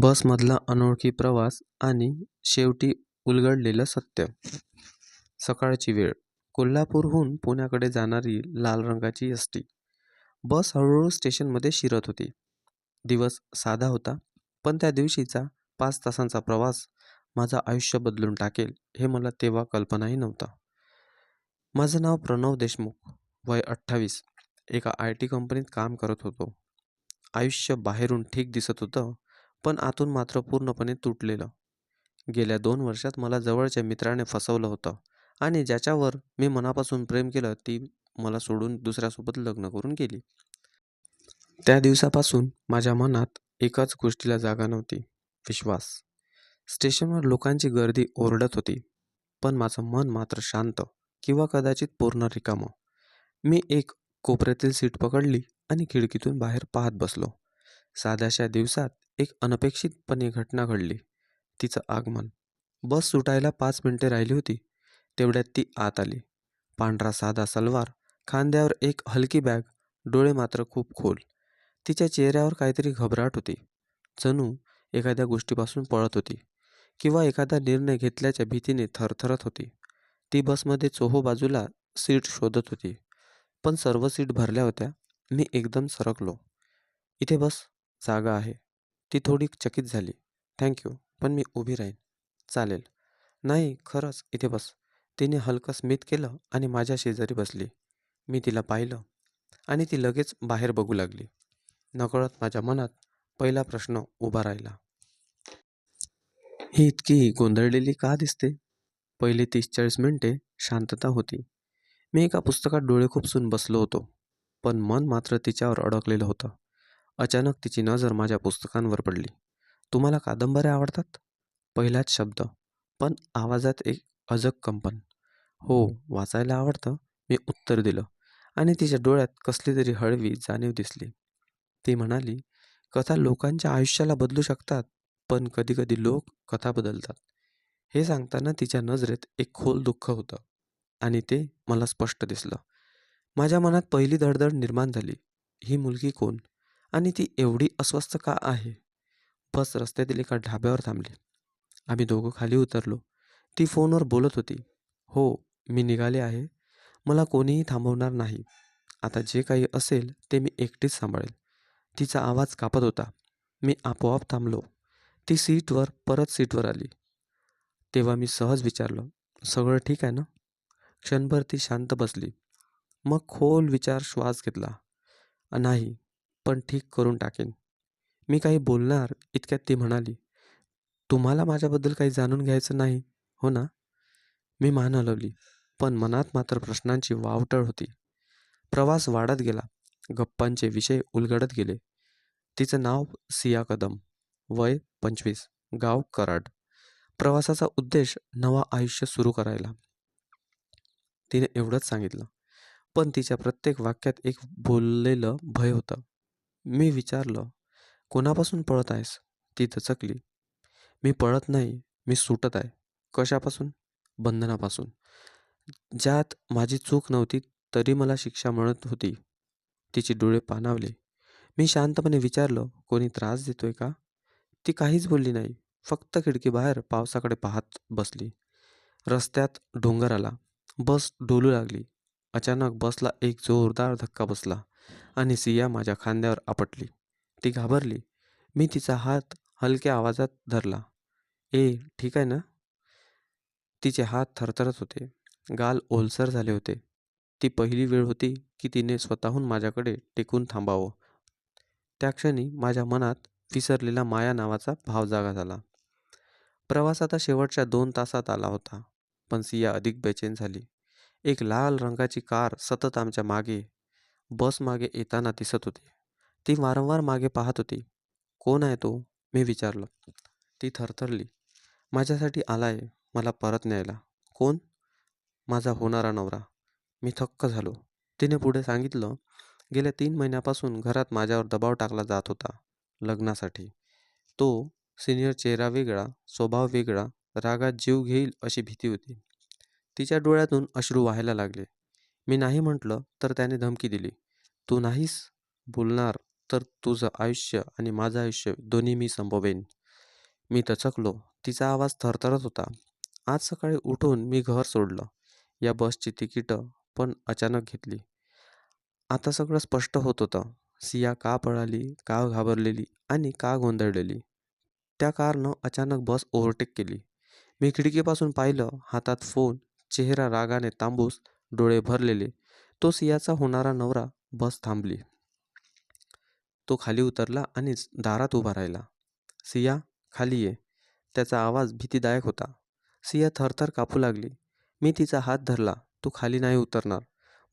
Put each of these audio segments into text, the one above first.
बसमधला अनोळखी प्रवास आणि शेवटी उलगडलेलं सत्य. सकाळची वेळ. कोल्हापूरहून पुण्याकडे जाणारी लाल रंगाची एस. टी. बस हळूहळू स्टेशनमध्ये शिरत होती. दिवस साधा होता, पण त्या दिवशीचा पाच तासांचा प्रवास माझं आयुष्य बदलून टाकेल हे मला तेव्हा कल्पनाही नव्हतं. माझं नाव प्रणव देशमुख. वय अठ्ठावीस. एका आय. टी. कंपनीत काम करत होतो. आयुष्य बाहेरून ठीक दिसत होतं, पण आतून मात्र पूर्णपणे तुटलेलं. गेल्या दोन वर्षात मला जवळच्या मित्राने फसवलं होतं आणि ज्याच्यावर मी मनापासून प्रेम केलं ती मला सोडून दुसऱ्यासोबत लग्न करून गेली. त्या दिवसापासून माझ्या मनात एकाच गोष्टीला जागा नव्हती, विश्वास. स्टेशनवर लोकांची गर्दी ओरडत होती, पण माझं मन मात्र शांत किंवा कदाचित पूर्ण रिकामं. मी एक कोपऱ्यातील सीट पकडली आणि खिडकीतून बाहेर पाहत बसलो. साध्याशा दिवसात एक अनपेक्षितपणे घटना घडली. तिचं आगमन. बस सुटायला पाच मिनिटे राहिली होती, तेवढ्यात ती आत आली. पांढरा साधा सलवार, खांद्यावर एक हलकी बॅग, डोळे मात्र खूप खोल. तिच्या चेहऱ्यावर काहीतरी घबराट होती. जणू एखाद्या गोष्टीपासून पळत होती किंवा एखादा निर्णय घेतल्याच्या भीतीने थरथरत होती. ती बसमध्ये चोहो बाजूला सीट शोधत होती, पण सर्व सीट भरल्या होत्या. मी एकदम सरकलो. इथे बस, जागा आहे. ती थोडी चकित झाली. थँक्यू पण मी उभी राहीन. चालेल. नाही, खरंच इथे बस. तिने हलकं स्मित केलं आणि माझ्या शेजारी बसली. मी तिला पाहिलं आणि ती लगेच बाहेर बघू लागली. नकळत माझ्या मनात पहिला प्रश्न उभा राहिला. ही इतकी गोंधळलेली का दिसते? पहिली तीस चाळीस मिनिटे शांतता होती. मी एका पुस्तकात डोळे खूपसून बसलो होतो, पण मन मात्र तिच्यावर अडकलेलं होतं. अचानक तिची नजर माझ्या पुस्तकांवर पडली. तुम्हाला कादंबऱ्या आवडतात? पहिलाच शब्द, पण आवाजात एक अजब कंपन. हो, वाचायला आवडतं, मी उत्तर दिलं आणि तिच्या डोळ्यात कसली तरी हळवी जाणीव दिसली. ती म्हणाली, कथा लोकांच्या आयुष्याला बदलू शकतात, पण कधीकधी लोक कथा बदलतात. हे सांगताना तिच्या नजरेत एक खोल दुःख होतं आणि ते मला स्पष्ट दिसलं. माझ्या मनात पहिली धडधड निर्माण झाली. ही मुलगी कोण? आणि ती एवढी अस्वस्थ का आहे? बस रस्त्यातील एका ढाब्यावर थांबली. आम्ही दोघं खाली उतरलो. ती फोनवर बोलत होती. हो, मी निघाले आहे. मला कोणीही थांबवणार नाही. आता जे काही असेल ते मी एकटीच सांभाळेल. तिचा आवाज कापत होता. मी आपोआप थांबलो. ती सीटवर परत सीटवर आली. तेव्हा मी सहज विचारलं, सगळं ठीक आहे ना? क्षणभर ती शांत बसली. मग खोल विचार श्वास घेतला. नाही, पण ठीक करून टाकेन. मी काही बोलणार इतक्यात ती म्हणाली, तुम्हाला माझ्याबद्दल काही जाणून घ्यायचं नाही, हो ना? मी मान हलवली, पण मनात मात्र प्रश्नांची वावटळ होती. प्रवास वाढत गेला. गप्पांचे विषय उलगडत गेले. तिचं नाव सिया कदम. वय पंचवीस. गाव कराड. प्रवासाचा उद्देश नवा आयुष्य सुरू करायला. तिने एवढंच सांगितलं. पण तिच्या प्रत्येक वाक्यात एक बोललेलं भय होतं. मी विचारलं, कोणापासून पळत आहेस? ती दचकली. मी पळत नाही, मी सुटत आहे. कशापासून? बंधनापासून. ज्यात माझी चूक नव्हती तरी मला शिक्षा मिळत होती. तिचे डोळे पाणावले. मी शांतपणे विचारलं, कोणी त्रास देतोय का? ती काहीच बोलली नाही. फक्त खिडकीबाहेर पावसाकडे पाहत बसली. रस्त्यात डोंगर आला. बस डोलू लागली. अचानक बसला एक जोरदार धक्का बसला आणि सिया माझ्या खांद्यावर आपटली. ती घाबरली. मी तिचा हात हलक्या आवाजात धरला. ए, ठीक आहे ना? तिचे हात थरथरत होते. गाल ओलसर झाले होते. ती पहिली वेळ होती की तिने स्वतःहून माझ्याकडे टेकून थांबावं. त्या क्षणी माझ्या मनात विसरलेला माया नावाचा भाव जागा झाला. प्रवास आता शेवटच्या दोन तासात आला होता, पण सिया अधिक बेचैन झाली. एक लाल रंगाची कार सतत आमच्या मागे, बस मागे येताना दिसत होती. ती वारंवार मागे पाहत होती. कोण आहे तो? मी विचारलं. ती थरथरली. माझ्यासाठी आला आहे मला परत न्यायला. कोण? माझा होणारा नवरा. मी थक्क झालो. तिने पुढे सांगितलं, गेल्या तीन महिन्यापासून घरात माझ्यावर दबाव टाकला जात होता, लग्नासाठी. तो सिनियर चेहरा वेगळा, स्वभाव वेगळा, रागात जीव घेईल अशी भीती होती. तिच्या डोळ्यातून अश्रू व्हायला लागले. मी नाही म्हटलं तर त्याने धमकी दिली, तू नाहीस बोलणार तर तुझं आयुष्य आणि माझं आयुष्य दोन्ही मी संपवेन. मी तचकलो. तिचा आवाज थरथरत होता. आज सकाळी उठून मी घर सोडलं. या बसची तिकीटं पण अचानक घेतली. आता सगळं स्पष्ट होत होतं. सिया का पळाली का घाबरलेली आणि का गोंधळलेली? त्या कारनं अचानक बस ओव्हरटेक केली. मी खिडकीपासून पाहिलं. हातात फोन चेहरा रागाने तांबूस डोळे भरलेले. तो सियाचा होणारा नवरा बस थांबली. तो खाली उतरला आणि दारात उभा राहिला. सिया खाली ये. त्याचा आवाज भीतीदायक होता. सिया थरथर कापू लागली. मी तिचा हात धरला. तू खाली नाही उतरणार.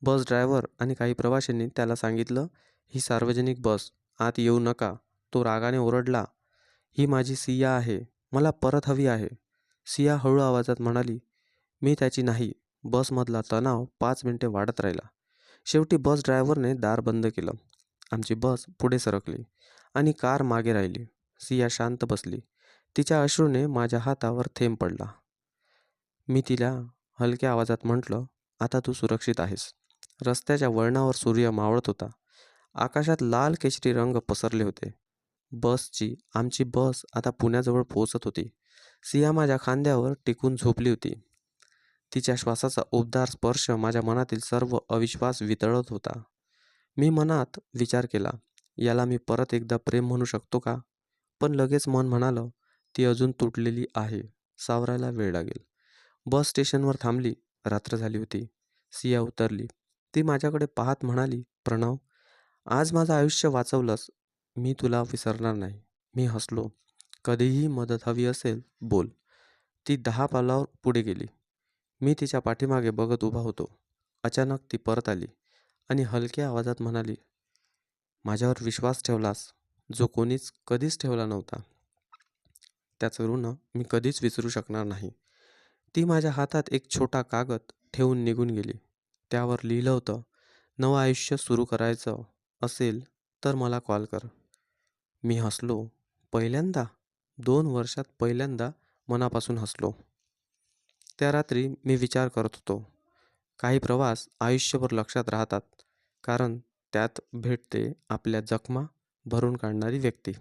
बस ड्रायव्हर आणि काही प्रवाशांनी त्याला सांगितलं ही सार्वजनिक बस. आत येऊ नका. तो रागाने ओरडला ही माझी सिया आहे. मला परत हवी आहे. सिया हळू आवाजात म्हणाली मी त्याची नाही. बसमधला तणाव पाच मिनिटे वाढत राहिला. शेवटी बस ड्रायव्हरने दार बंद केलं. आमची बस पुढे सरकली आणि कार मागे राहिली. सिया शांत बसली. तिच्या अश्रूने माझ्या हातावर थेंब पडला. मी तिला हलक्या आवाजात म्हटलं आता तू सुरक्षित आहेस. रस्त्याच्या वळणावर सूर्य मावळत होता. आकाशात लाल केशरी रंग पसरले होते. बसची आमची बस आता पुण्याजवळ पोहोचत होती. सिया माझ्या खांद्यावर टिकून झोपली होती. तिच्या श्वासाचा उबदार स्पर्श माझ्या मनातील सर्व अविश्वास वितळत होता. मी मनात विचार केला याला मी परत एकदा प्रेम म्हणू शकतो का? पण लगेच मन म्हणालं ती अजून तुटलेली आहे सावरायला वेळ लागेल. बस स्टेशनवर थांबली रात्र झाली होती. सिया उतरली. ती माझ्याकडे पाहत म्हणाली प्रणव आज माझं आयुष्य वाचवलंस. मी तुला विसरणार नाही. मी हसलो. कधीही मदत हवी असेल बोल. ती दहा पावलावर पुढे गेली. मी तिच्या पाठीमागे बघत उभा होतो. अचानक ती परत आली आणि हलक्या आवाजात म्हणाली माझ्यावर विश्वास ठेवलास जो कोणीच कधीच ठेवला नव्हता. त्याचं ऋण मी कधीच विसरू शकणार नाही. ती माझ्या हातात एक छोटा कागद ठेवून निघून गेली. त्यावर लिहिलं होतं नवं आयुष्य सुरू करायचं असेल तर मला कॉल कर. मी हसलो. पहिल्यांदा दोन वर्षात पहिल्यांदा मनापासून हसलो. त्या रात्री मी विचार करत होतो. काही प्रवास आयुष्यभर लक्षात राहतात कारण त्यात भेटते आपल्या जखमा भरून काढणारी व्यक्ती.